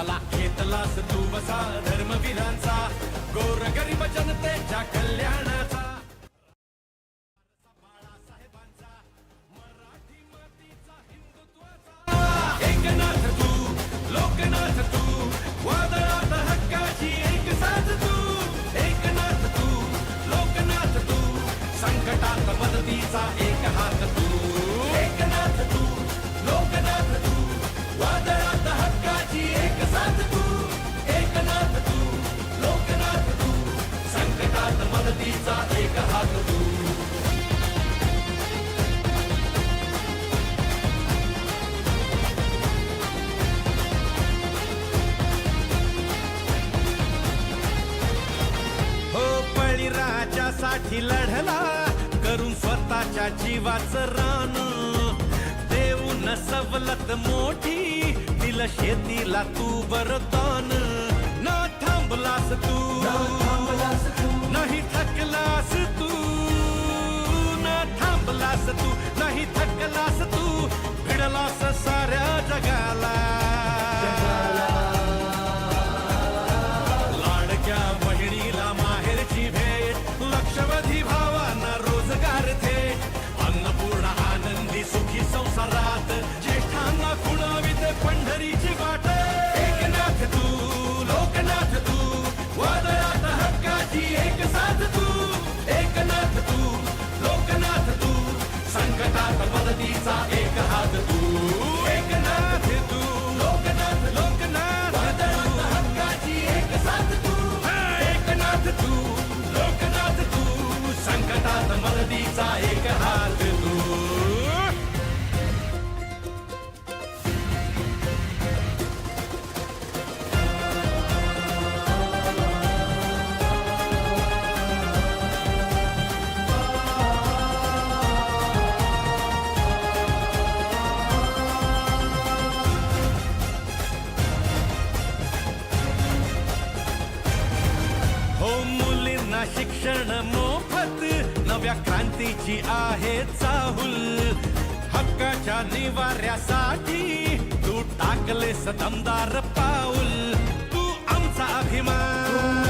नावाला घेतलास तू बसा धर्मवीरांचा गोर गरीब जनतेच्या कल्याणाचा. एकनाथ तू लोकनाथ तू वादळात हक्काची एक साथ तू. एकनाथ तू लोकनाथ तू संकटात मदतीचा बळीराजासाठी लढला करून स्वतःच्या जीवाचं रान. देऊन सवलत मोठी दिल शेतीला तू वरदान न थांबलास तू नाही थकलास तू. न थांबलास तू नाही थकलास तू. भिडलास साऱ्या जगाला. संकटात एक हात तू. हो शिक्षण नव्या क्रांतीची आहे चाहुल. हक्काच्या निवाऱ्यासाठी तू टाकले दमदार पाऊल. तू आमचा अभिमान.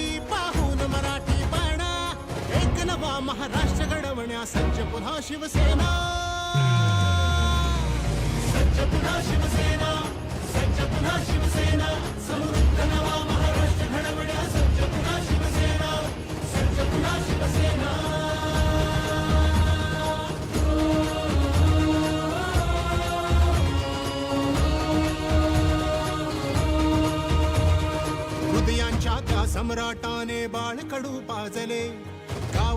महाराष्ट्र घडवण्या सज्ज पुन्हा शिवसेना. सज्ज पुन्हा शिवसेना सज्ज पुन्हा शिवसेना. समृद्ध नवा महाराष्ट्र घडवण्या सज्ज पुन्हा शिवसेना सज्ज पुन्हा शिवसेना. हृदयांच्या त्या सम्राटाने बाळकडू पाजले.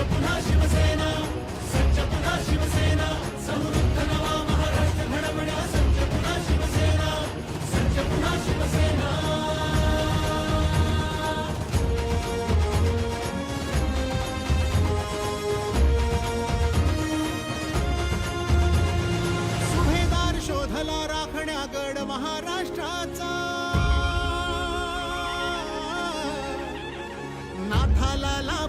शिवसेना.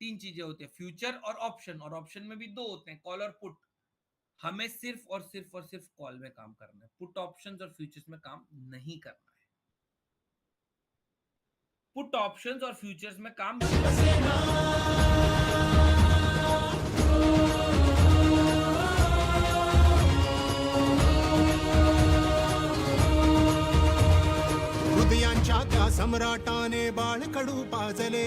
तीन चीज़ें होती है फ्यूचर और ऑप्शन और ऑप्शन में भी दो होते हैं कॉल और पुट हमें सिर्फ़ और सिर्फ़ और सिर्फ़ कॉल में काम करना है पुट ऑप्शन और फ्यूचर्स में काम नहीं करना है. पुट ऑप्शन और फ्यूचर्स में काम सम्राटाने बाळकडू पाजले.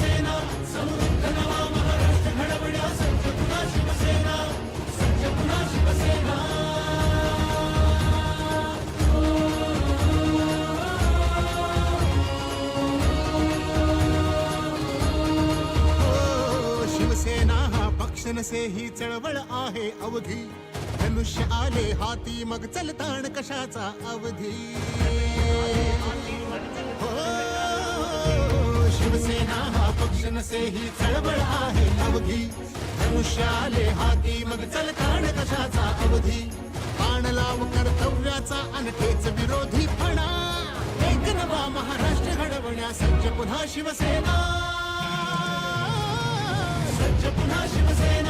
शिवसेना समृद्ध नवा महाराष्ट्र घडवण्या सज्ज पुन्हा शिवसेना सज्ज पुन्हा शिवसेना शिवसेना हा पक्ष नसे ही चळवळ आहे अवधी. धनुष्य आले हाती मग चलताण कशाचा अवधी? शिवसेना हा पक्ष नसे ही चळवळ आहे अवधी. धनुष्याले हाती मग चलताण कशाचा अवधी? बाण लाव कर्तव्याचा अनकेच विरोधी फणा. एक नवा महाराष्ट्र घडवण्या सज्ज पुन्हा शिवसेना. सज्ज पुन्हा शिवसेना.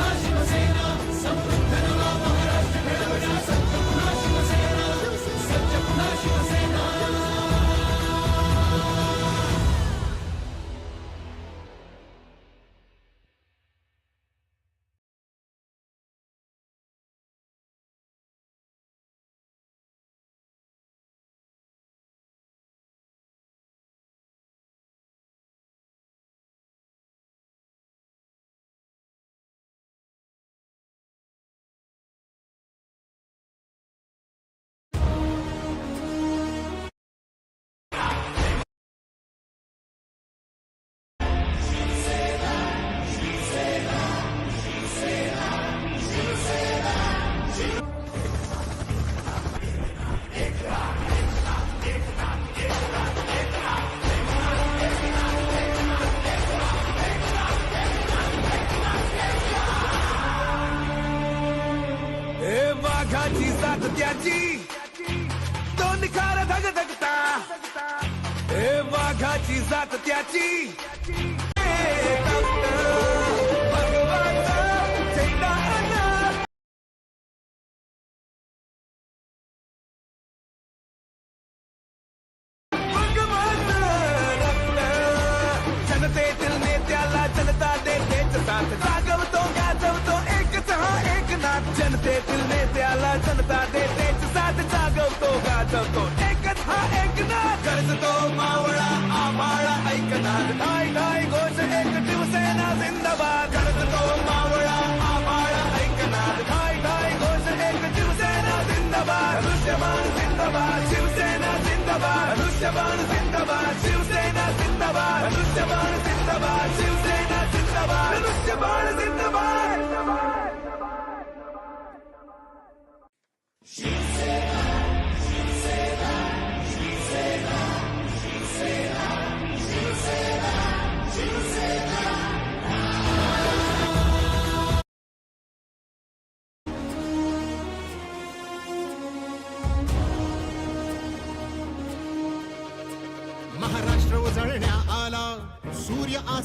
सज्ज पुन्हा Shiv Sena Catizata até a. Zindabad, Anushyabad,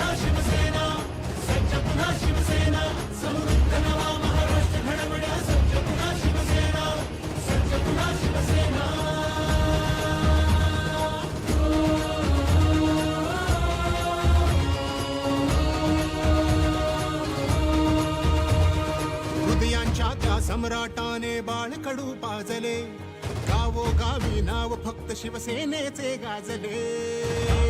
पुन्हा शिवसेना सज्ज पुन्हा शिवसेना समृद्ध नवा महाराष्ट्र घडवण्या सज्ज पुन्हा शिवसेना सज्ज पुन्हा शिवसेना हृदयांच्या त्या सम्राटाने बाळकडू पाजले. गावो गावी नाव फक्त शिवसेनेचे गाजले.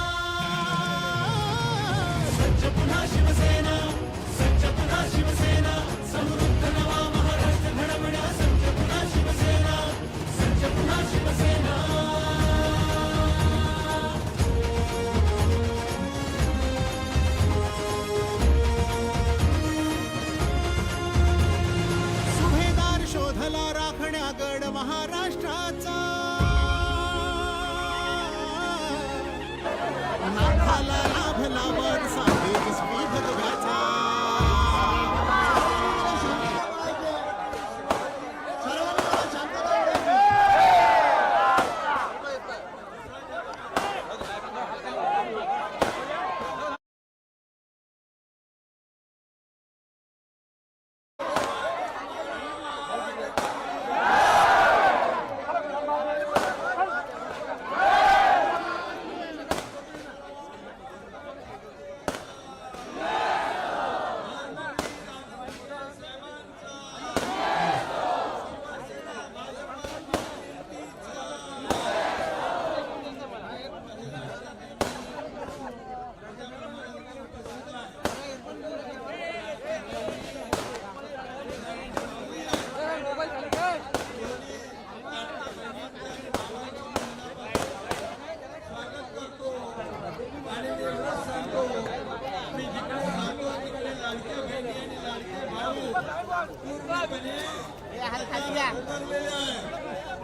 सज्ज पुन्हा शिवसेना सज्ज पुन्हा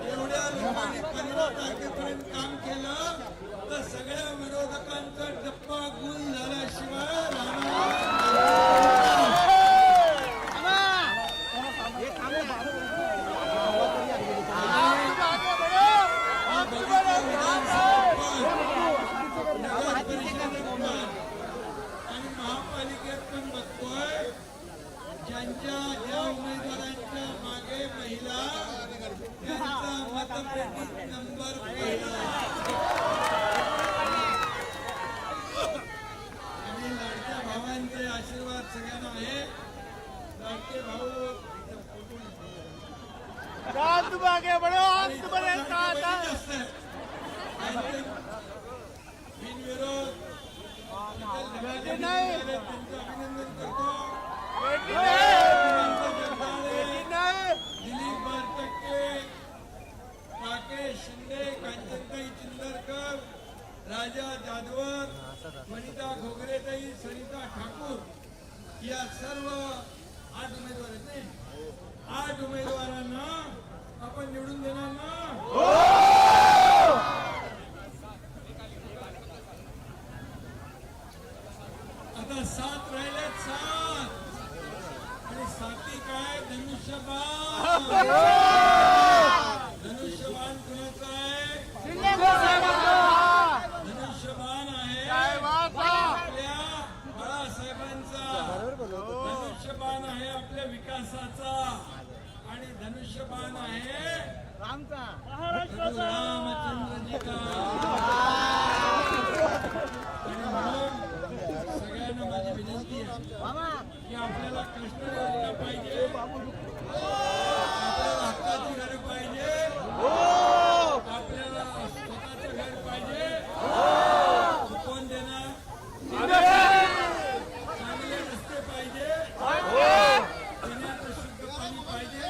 एवढ्या लोकांनी पंधरा तारखेपर्यंत काम केलं तर सगळ्या विरोधकांचा टप्पा गुण झाल्याशिवाय राहणार साथ तुम राकेश शिंदे कांचनताई चिंदरकर राजा जाधवर वनिता घोगरेताई सरिता ठाकूर सर्व आठ उमेदवार आहेत नाही? आठ उमेदवारांना आपण निवडून देणार ना? आता सात राहिलेत सात. आणि साती काय? धनुष्यबाण. धनुष्यबाण कुणाचा आहे? धनुष्यबाण आहे आपल्या बाळासाहेबांचा धनुष्यबाण आहे आपल्या विकासाचा. आणि धनुष्यबाण आहे रामचंद्रजी का सगळ्यांना माझी विनंती आहे की आपल्याला कष्ट योजना पाहिजे आपल्याला हक्काची घर पाहिजे आपल्याला स्वतःचं घर पाहिजे कोण देणार चांगले रस्ते पाहिजे पिण्याचं शुद्ध पाणी पाहिजे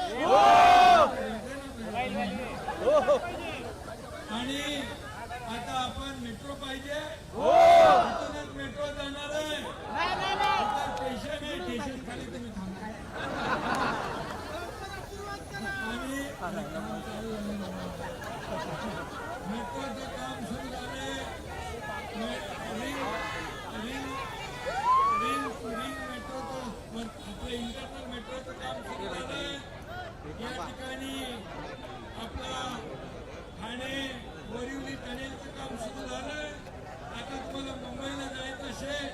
आणि आता आपण मेट्रो पाहिजे इथूनच मेट्रो जाणार आहे आता स्टेशन आहे स्टेशन खाली तुम्ही थांबा आणि मेट्रोचं काम सुरू झालंय मे- रिंग रिंग रिंग रिंग मेट्रोचं वर- आपलं इंटरनल मेट्रोचं काम सुरू झालंय या ठिकाणी आपला ठाणे बोरिवली टनेलचं काम सुरू झालंय आता तुम्हाला मुंबईला जायचं असेल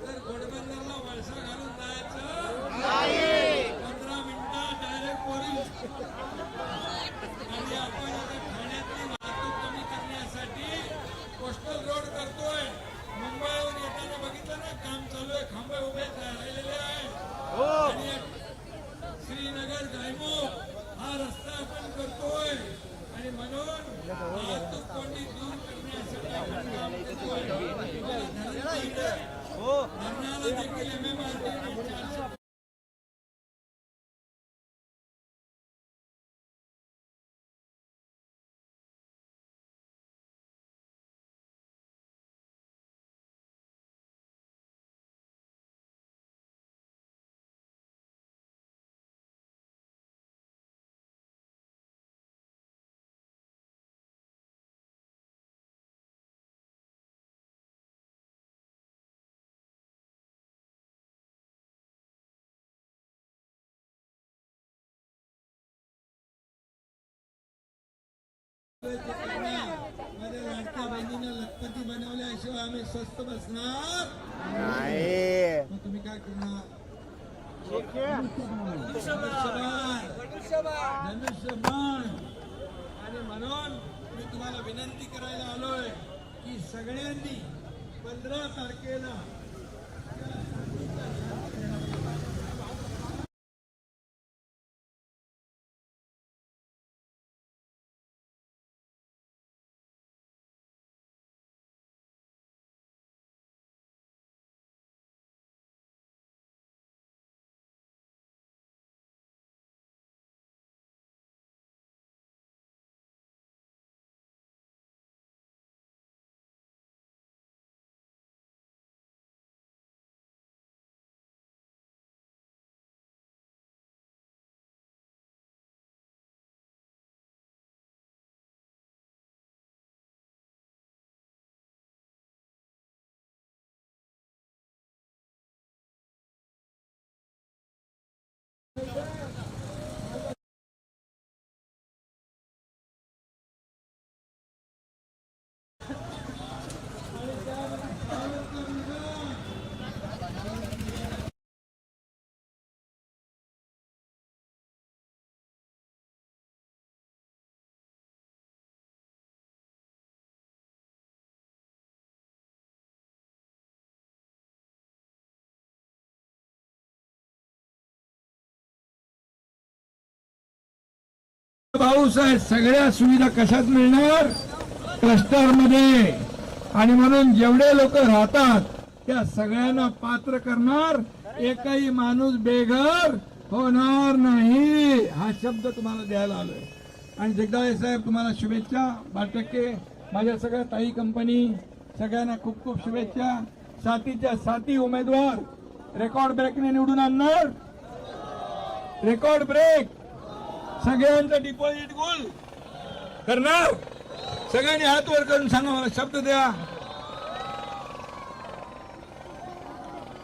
तर घोडबंदरला वळसा घालून जायचं. माझ्या लाडक्या बहिणीनं लखपती बनवल्याशिवाय आम्ही स्वस्त बसणार. नाही मग तुम्ही काय करणार धनुष्यबाण धनुष्यबाण आणि म्हणून मी तुम्हाला विनंती करायला आलोय की सगळ्यांनी पंधरा तारखेला भाऊसाहेब सगळ्या सुविधा कशात मिळणार? क्लस्टरमध्ये आणि म्हणून जेवढे लोक राहतात त्या सगळ्यांना पात्र करणार एकही माणूस बेघर होणार नाही. हा शब्द तुम्हाला द्यायला आलोय. आणि जगदाळे साहेब तुम्हाला शुभेच्छा. बाटक्के माझ्या सगळ्या ताई कंपनी सगळ्यांना खूप खूप शुभेच्छा. साथीच्या साथी उमेदवार रेकॉर्ड ब्रेकने निवडून आणणार. Record break. सगळ्यांचं डिपॉझिट गोल करणार? सगळ्यांनी हात वर करून सांगा मला शब्द द्या.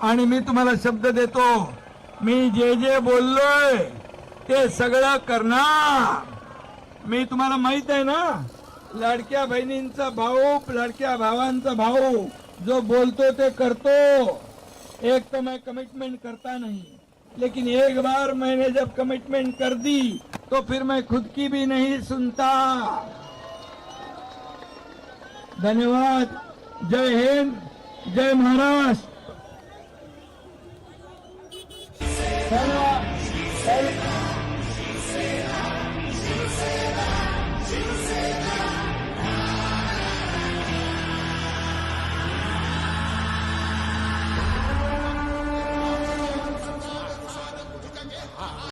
आणि मी तुम्हाला शब्द देतो. मी जे जे बोललोय ते सगळं करणार. मी तुम्हाला माहीत आहे ना लाडक्या बहिणींचा भाऊ लाडक्या भावांचा भाऊ जो बोलतो ते करतो. एक तर मी कमिटमेंट करता नाही. लेकिन एक बार मैंने जब कमिटमेंट कर दी तो फिर मैं खुद की भी नहीं सुनता। धन्यवाद। जय हिंद, जय महाराष्ट्र। धन्यवाद